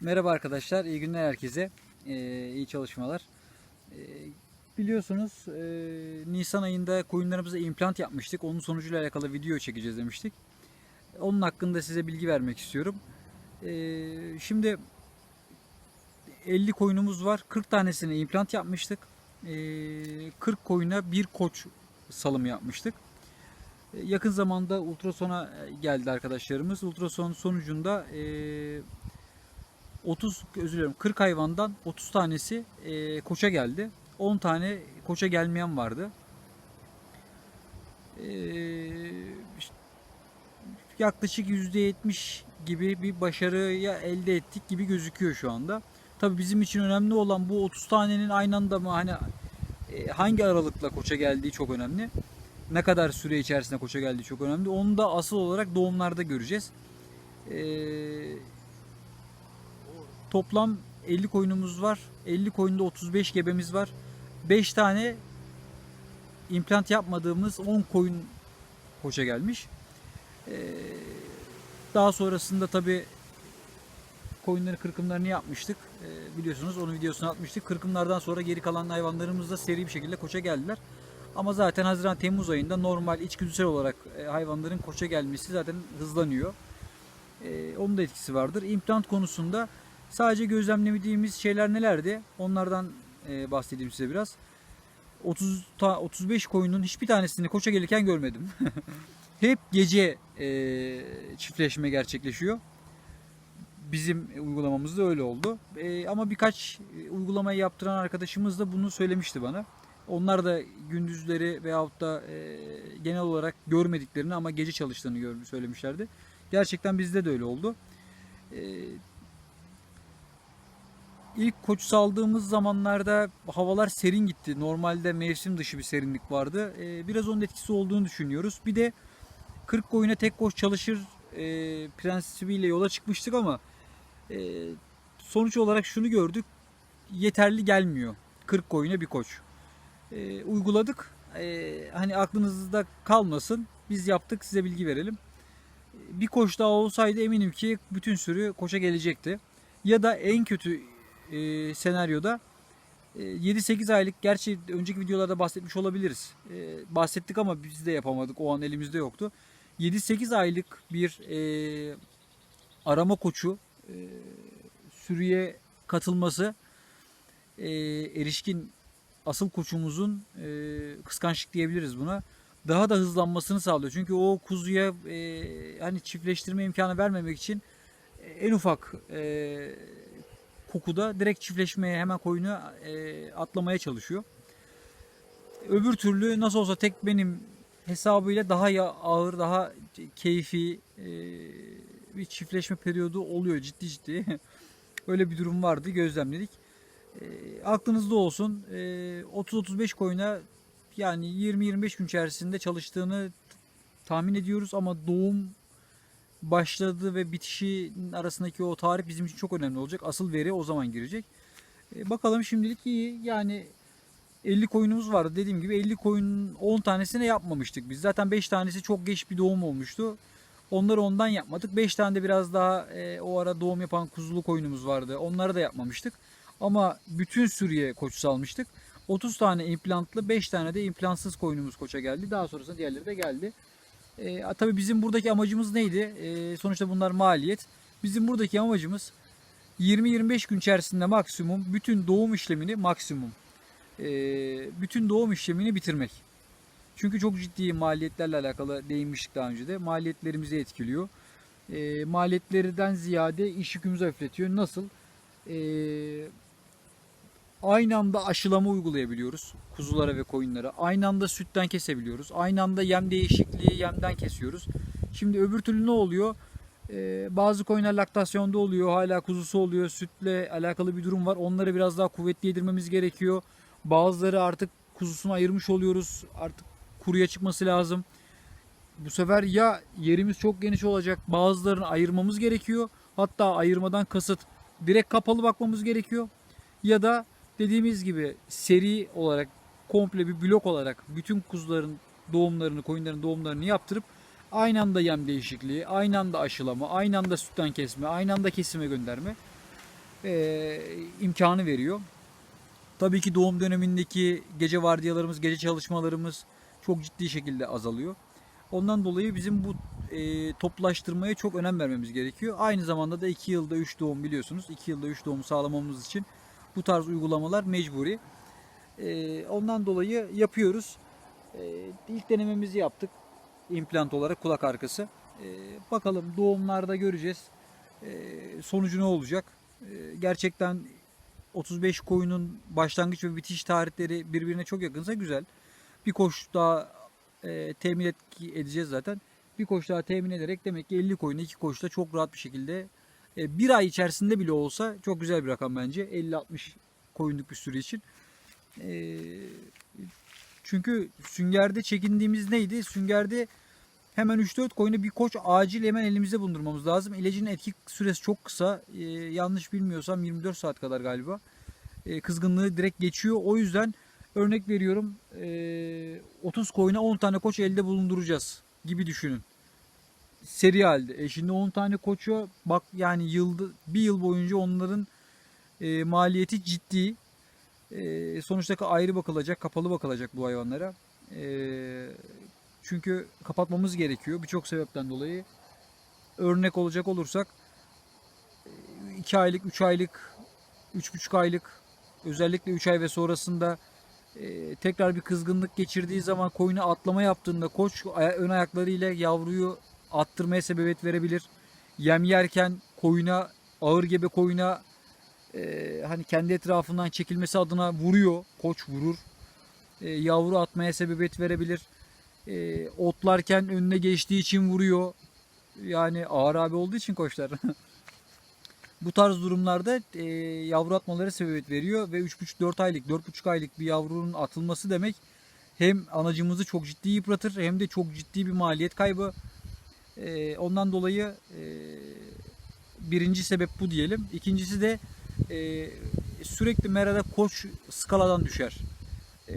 Merhaba arkadaşlar, iyi günler herkese. Ee, iyi çalışmalar. Ee, biliyorsunuz e, Nisan ayında koyunlarımıza implant yapmıştık. Onun sonucuyla alakalı video çekeceğiz demiştik. Onun hakkında size bilgi vermek istiyorum. Ee, şimdi 50 koyunumuz var. 40 tanesine implant yapmıştık. Ee, 40 koyuna bir koç salımı yapmıştık. Ee, Yakın zamanda ultrasona geldi arkadaşlarımız. Ultrason sonucunda e, 30 özür dilerim 40 hayvandan 30 tanesi e, koça geldi. 10 tane koça gelmeyen vardı. E, işte yaklaşık %70 gibi bir başarıya elde ettik gibi gözüküyor şu anda. Tabi bizim için önemli olan bu 30 tanenin aynı anda mı hani e, hangi aralıkla koça geldiği çok önemli. Ne kadar süre içerisinde koça geldiği çok önemli. Onu da asıl olarak doğumlarda göreceğiz. Eee Toplam 50 koyunumuz var. 50 koyunda 35 gebemiz var. 5 tane implant yapmadığımız 10 koyun koça gelmiş. Ee, daha sonrasında tabi koyunların kırkımlarını yapmıştık. Ee, biliyorsunuz onun videosunu atmıştık. Kırkımlardan sonra geri kalan hayvanlarımız da seri bir şekilde koça geldiler. Ama zaten Haziran-Temmuz ayında normal içgüdüsel olarak e, hayvanların koça gelmesi zaten hızlanıyor. Ee, onun da etkisi vardır. İmplant konusunda Sadece gözlemlediğimiz şeyler nelerdi? Onlardan e, bahsedeyim size biraz. 30 ta 35 koyunun hiçbir tanesini koça gelirken görmedim. Hep gece e, çiftleşme gerçekleşiyor. Bizim uygulamamızda öyle oldu. E, ama birkaç e, uygulamayı yaptıran arkadaşımız da bunu söylemişti bana. Onlar da gündüzleri veyahut da e, genel olarak görmediklerini ama gece çalıştığını söylemişlerdi. Gerçekten bizde de öyle oldu. E, İlk koç saldığımız zamanlarda havalar serin gitti. Normalde mevsim dışı bir serinlik vardı. Ee, biraz onun etkisi olduğunu düşünüyoruz. Bir de 40 koyuna tek koç çalışır e, prensibiyle yola çıkmıştık ama e, sonuç olarak şunu gördük. Yeterli gelmiyor. 40 koyuna bir koç. E, uyguladık. E, hani aklınızda kalmasın. Biz yaptık size bilgi verelim. Bir koç daha olsaydı eminim ki bütün sürü koça gelecekti. Ya da en kötü e, senaryoda e, 7-8 aylık gerçi önceki videolarda bahsetmiş olabiliriz. E, bahsettik ama biz de yapamadık. O an elimizde yoktu. 7-8 aylık bir e, arama koçu e, sürüye katılması e, erişkin asıl koçumuzun e, kıskançlık diyebiliriz buna. Daha da hızlanmasını sağlıyor. Çünkü o kuzuya e, hani çiftleştirme imkanı vermemek için en ufak e, kokuda direkt çiftleşmeye hemen koyunu e, atlamaya çalışıyor. Öbür türlü nasıl olsa tek benim hesabıyla daha ağır, daha keyfi e, bir çiftleşme periyodu oluyor ciddi ciddi. Öyle bir durum vardı gözlemledik. E, aklınızda olsun e, 30-35 koyuna yani 20-25 gün içerisinde çalıştığını tahmin ediyoruz ama doğum başladı ve bitişin arasındaki o tarih bizim için çok önemli olacak. Asıl veri o zaman girecek. E, bakalım şimdilik iyi. Yani 50 koyunumuz vardı. Dediğim gibi 50 koyunun 10 tanesini yapmamıştık biz. Zaten 5 tanesi çok geç bir doğum olmuştu. Onları ondan yapmadık. 5 tane de biraz daha e, o ara doğum yapan kuzulu koyunumuz vardı. Onları da yapmamıştık. Ama bütün sürüye koç salmıştık. 30 tane implantlı 5 tane de implantsız koyunumuz koça geldi. Daha sonrasında diğerleri de geldi. E, tabii bizim buradaki amacımız neydi? E, sonuçta bunlar maliyet. Bizim buradaki amacımız 20-25 gün içerisinde maksimum bütün doğum işlemini maksimum e, bütün doğum işlemini bitirmek. Çünkü çok ciddi maliyetlerle alakalı değinmiştik daha önce de. Maliyetlerimizi etkiliyor. E, maliyetlerden ziyade iş yükümüzü hafifletiyor. Nasıl? E, aynı anda aşılama uygulayabiliyoruz kuzulara ve koyunlara. Aynı anda sütten kesebiliyoruz. Aynı anda yem değişikliği yemden kesiyoruz. Şimdi öbür türlü ne oluyor? Ee, bazı koyunlar laktasyonda oluyor. Hala kuzusu oluyor. Sütle alakalı bir durum var. Onları biraz daha kuvvetli yedirmemiz gerekiyor. Bazıları artık kuzusunu ayırmış oluyoruz. Artık kuruya çıkması lazım. Bu sefer ya yerimiz çok geniş olacak. Bazılarını ayırmamız gerekiyor. Hatta ayırmadan kasıt direkt kapalı bakmamız gerekiyor. Ya da dediğimiz gibi seri olarak komple bir blok olarak bütün kuzuların doğumlarını, koyunların doğumlarını yaptırıp aynı anda yem değişikliği, aynı anda aşılama, aynı anda sütten kesme, aynı anda kesime gönderme. e, imkanı veriyor. Tabii ki doğum dönemindeki gece vardiyalarımız, gece çalışmalarımız çok ciddi şekilde azalıyor. Ondan dolayı bizim bu e, toplaştırmaya çok önem vermemiz gerekiyor. Aynı zamanda da 2 yılda 3 doğum biliyorsunuz. 2 yılda 3 doğum sağlamamız için bu tarz uygulamalar mecburi. E, ondan dolayı yapıyoruz. E, ilk denememizi yaptık. implant olarak kulak arkası. E, bakalım doğumlarda göreceğiz. E, sonucu ne olacak? E, gerçekten 35 koyunun başlangıç ve bitiş tarihleri birbirine çok yakınsa güzel. Bir koş daha e, temin edeceğiz zaten. Bir koş daha temin ederek demek ki 50 koyunu iki koşta çok rahat bir şekilde bir ay içerisinde bile olsa çok güzel bir rakam bence. 50-60 koyunluk bir sürü için. E, çünkü süngerde çekindiğimiz neydi? Süngerde hemen 3-4 koyunu bir koç acil hemen elimizde bulundurmamız lazım. İlacın etki süresi çok kısa. E, yanlış bilmiyorsam 24 saat kadar galiba. E, kızgınlığı direkt geçiyor. O yüzden örnek veriyorum e, 30 koyuna 10 tane koç elde bulunduracağız gibi düşünün. Seri halde. E şimdi 10 tane koçu bak yani yılda bir yıl boyunca onların e, maliyeti ciddi. E, sonuçta ayrı bakılacak, kapalı bakılacak bu hayvanlara. E, çünkü kapatmamız gerekiyor birçok sebepten dolayı. Örnek olacak olursak 2 aylık, 3 aylık, 3,5 aylık özellikle 3 ay ve sonrasında e, tekrar bir kızgınlık geçirdiği zaman koyuna atlama yaptığında koç ön ayaklarıyla yavruyu attırmaya sebebiyet verebilir. Yem yerken koyuna ağır gebe koyuna e, hani kendi etrafından çekilmesi adına vuruyor. Koç vurur. E, yavru atmaya sebebiyet verebilir. E, otlarken önüne geçtiği için vuruyor. Yani ağır abi olduğu için koçlar. Bu tarz durumlarda e, yavru atmaları sebebiyet veriyor ve 3,5-4 aylık, 4,5 aylık bir yavrunun atılması demek hem anacımızı çok ciddi yıpratır hem de çok ciddi bir maliyet kaybı. E, ondan dolayı e, birinci sebep bu diyelim. İkincisi de e, sürekli merada koç skaladan düşer. E,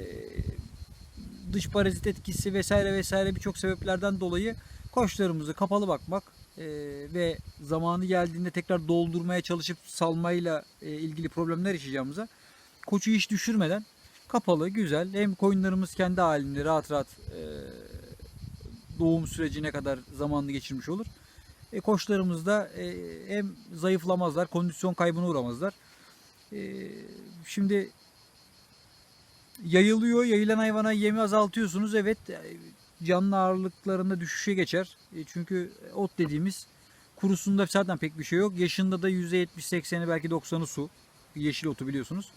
dış parazit etkisi vesaire vesaire birçok sebeplerden dolayı koçlarımızı kapalı bakmak e, ve zamanı geldiğinde tekrar doldurmaya çalışıp salmayla e, ilgili problemler yaşayacağımıza koçu hiç düşürmeden kapalı, güzel hem koyunlarımız kendi halinde rahat rahat e, doğum sürecine kadar zamanını geçirmiş olur. E, koçlarımız da e, hem zayıflamazlar, kondisyon kaybına uğramazlar. E, şimdi yayılıyor, yayılan hayvana yemi azaltıyorsunuz. Evet e, canlı ağırlıklarında düşüşe geçer. E, çünkü ot dediğimiz kurusunda zaten pek bir şey yok. Yaşında da %70-80'i belki 90'ı su. Yeşil otu biliyorsunuz.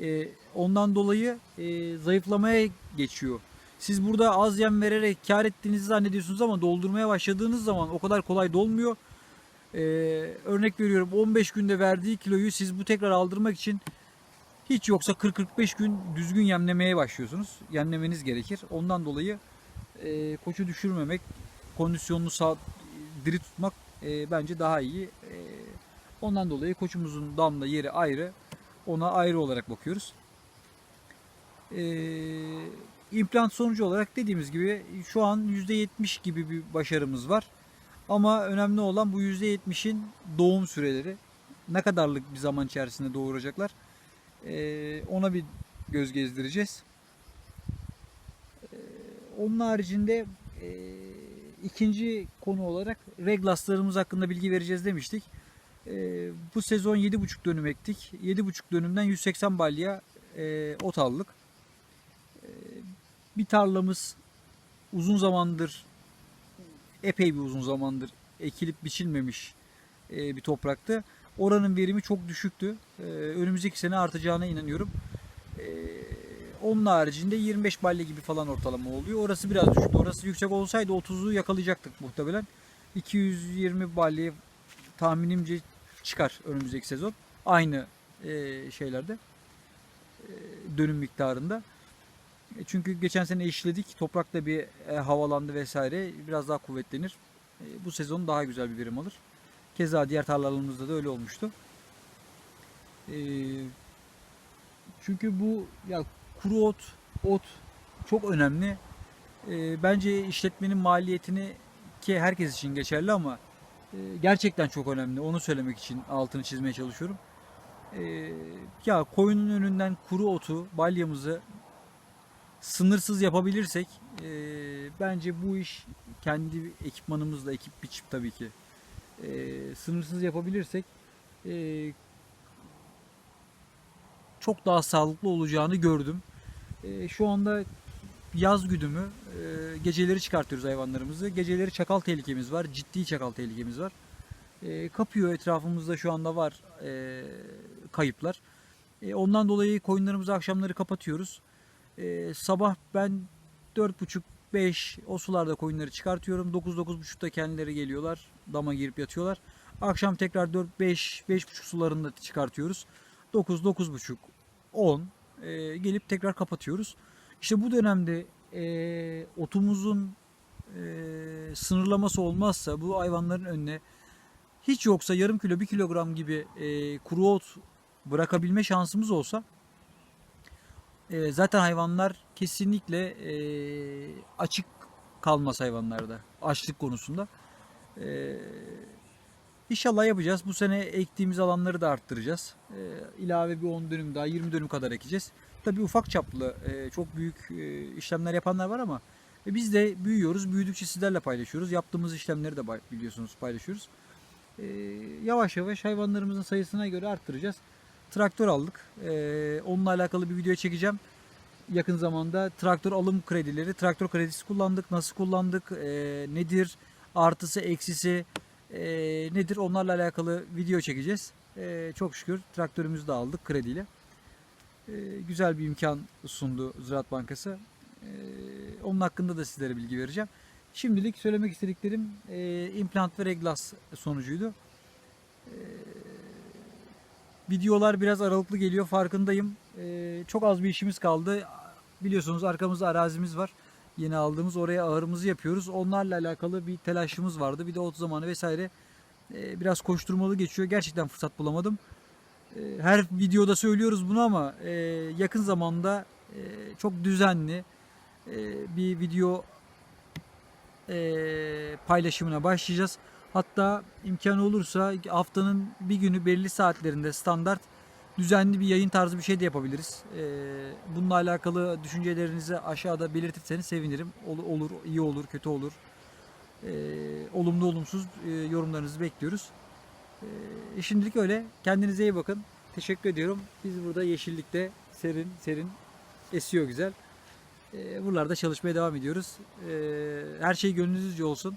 E, ondan dolayı e, zayıflamaya geçiyor. Siz burada az yem vererek kar ettiğinizi zannediyorsunuz ama doldurmaya başladığınız zaman o kadar kolay dolmuyor. Ee, örnek veriyorum 15 günde verdiği kiloyu siz bu tekrar aldırmak için hiç yoksa 40-45 gün düzgün yemlemeye başlıyorsunuz. Yemlemeniz gerekir. Ondan dolayı e, koçu düşürmemek, kondisyonunu sağ, diri tutmak e, bence daha iyi. E, ondan dolayı koçumuzun damla yeri ayrı. Ona ayrı olarak bakıyoruz. Eee implant sonucu olarak dediğimiz gibi şu an %70 gibi bir başarımız var. Ama önemli olan bu %70'in doğum süreleri. Ne kadarlık bir zaman içerisinde doğuracaklar. Ee, ona bir göz gezdireceğiz. Ee, onun haricinde e, ikinci konu olarak reglaslarımız hakkında bilgi vereceğiz demiştik. Ee, bu sezon 7,5 dönüm ektik. 7,5 dönümden 180 balya e, ot aldık bir tarlamız uzun zamandır epey bir uzun zamandır ekilip biçilmemiş e, bir topraktı. Oranın verimi çok düşüktü. E, önümüzdeki sene artacağına inanıyorum. E, onun haricinde 25 balya gibi falan ortalama oluyor. Orası biraz düşüktü. Orası yüksek olsaydı 30'u yakalayacaktık muhtemelen. 220 balya tahminimce çıkar önümüzdeki sezon. Aynı şeylerde dönüm miktarında. E, Çünkü geçen sene işledik. Toprak da bir e, havalandı vesaire. Biraz daha kuvvetlenir. E, bu sezon daha güzel bir verim alır. Keza diğer tarlalarımızda da öyle olmuştu. Çünkü bu ya kuru ot, ot çok önemli. Bence işletmenin maliyetini ki herkes için geçerli ama gerçekten çok önemli. Onu söylemek için altını çizmeye çalışıyorum. Ya koyunun önünden kuru otu, balyamızı sınırsız yapabilirsek e, bence bu iş kendi ekipmanımızla, ekip biçip tabii ki e, sınırsız yapabilirsek e, çok daha sağlıklı olacağını gördüm. E, şu anda yaz güdümü e, geceleri çıkartıyoruz hayvanlarımızı. Geceleri çakal tehlikemiz var. Ciddi çakal tehlikemiz var. E, kapıyor etrafımızda şu anda var e, kayıplar. E, ondan dolayı koyunlarımızı akşamları kapatıyoruz. E, sabah ben 4.30-5 o sularda koyunları çıkartıyorum. 9-9.30'da kendileri geliyorlar. Dama girip yatıyorlar. Akşam tekrar 4-5-5.30 sularında çıkartıyoruz. 9-9.30 10 e, gelip tekrar kapatıyoruz. İşte bu dönemde e, otumuzun e, sınırlaması olmazsa bu hayvanların önüne hiç yoksa yarım kilo bir kilogram gibi e, kuru ot bırakabilme şansımız olsa e, zaten hayvanlar kesinlikle e, açık kalmaz hayvanlarda açlık konusunda. E, İnşallah yapacağız. Bu sene ektiğimiz alanları da arttıracağız. E, ilave bir 10 dönüm daha 20 dönüm kadar ekeceğiz. Tabii ufak çaplı e, çok büyük e, işlemler yapanlar var ama e, biz de büyüyoruz. Büyüdükçe sizlerle paylaşıyoruz. Yaptığımız işlemleri de biliyorsunuz paylaşıyoruz. E, yavaş yavaş hayvanlarımızın sayısına göre arttıracağız. Traktör aldık. E, onunla alakalı bir video çekeceğim. Yakın zamanda traktör alım kredileri, traktör kredisi kullandık. Nasıl kullandık? e, nedir? Artısı, eksisi e, nedir? Onlarla alakalı video çekeceğiz. E, çok şükür traktörümüzü de aldık krediyle. E, güzel bir imkan sundu Ziraat Bankası. E, onun hakkında da sizlere bilgi vereceğim. Şimdilik söylemek istediklerim e, implant ve reglas sonucuydu. E, videolar biraz aralıklı geliyor farkındayım. E, çok az bir işimiz kaldı. Biliyorsunuz arkamızda arazimiz var. Yeni aldığımız oraya ağırımızı yapıyoruz. Onlarla alakalı bir telaşımız vardı. Bir de ot zamanı vesaire e, biraz koşturmalı geçiyor. Gerçekten fırsat bulamadım. E, her videoda söylüyoruz bunu ama e, yakın zamanda e, çok düzenli e, bir video e, paylaşımına başlayacağız. Hatta imkanı olursa haftanın bir günü belli saatlerinde standart düzenli bir yayın tarzı bir şey de yapabiliriz. E, bununla alakalı düşüncelerinizi aşağıda belirtirseniz sevinirim. Olur, iyi olur, kötü olur. E, olumlu olumsuz e, yorumlarınızı bekliyoruz. E, şimdilik öyle. Kendinize iyi bakın. Teşekkür ediyorum. Biz burada yeşillikte serin serin esiyor güzel. Buralarda çalışmaya devam ediyoruz. Her şey gönlünüzce olsun.